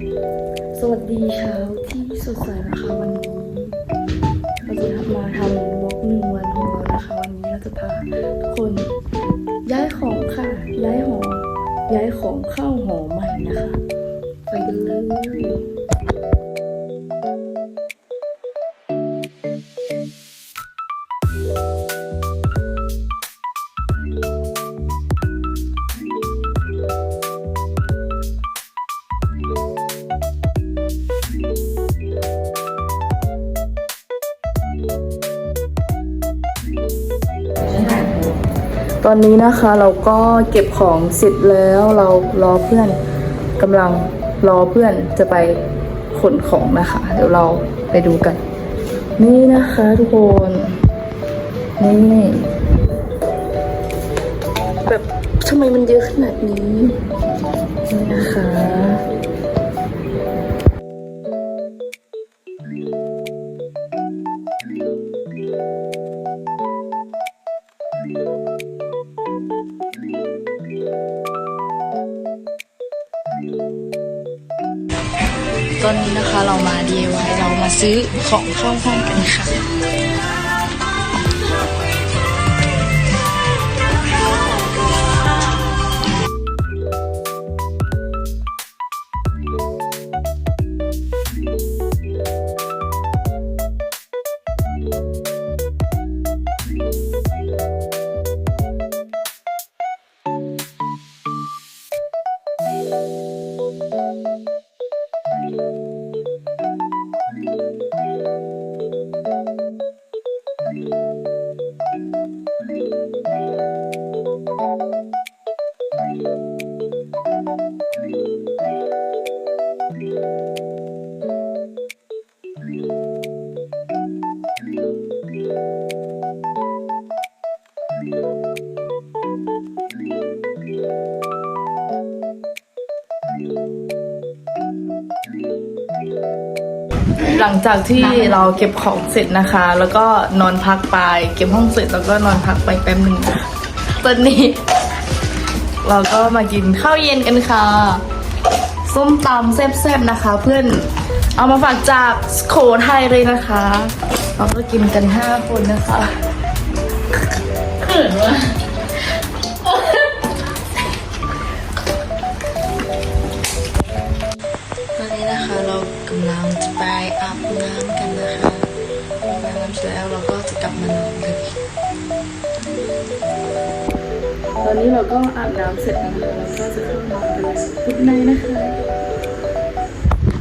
สวัสดีเช้าที่สดใสนะคะวันนี้เราจะมาทำบล็อกหนึ่งวันของเรานะคะวันนี้เราจะพาทุกคนย้ายของค่ะ ย้ายหอย้ายของเข้าหอใหม่นะคะ ไปกันเลย ตอนนี้นะคะเราก็เก็บของเสร็จแล้วเรารอเพื่อนกำลังรอเพื่อนจะไปขนของนะคะ เดี๋ยวเราไปดูกัน นี่นะคะทุกคนนี่แบบทำไมมันเยอะขนาดนี้นี่นะคะ ตอนนี้นะคะเรามา DIY เรามาซื้อของเข้าห้องกันค่ะ Thank you. หลังจากที่เราเก็บของเสร็จนะคะ แล้วก็นอนพักไป เก็บห้องเสร็จแล้วก็นอนพักไปแป๊บหนึ่งนะคะตอนนี้ เราก็มากินข้าวเย็นกันค่ะ ส้มตำแซ่บๆนะคะ เพื่อนเอามาฝากจากโขทัยเลยนะคะ เราก็กินกันห้าคนนะคะเขินวะตอนนี้นะคะเรา กำลังจะไปอาบน้ำกันนะคะอาบน้ำเสร็จแล้วเราก็จะกลับมานอนกันตอนนี้เราก็อาบน้ำเสร็จแล้วนะคะเราก็จะเข้านอนกันแล้วทุกในนะคะ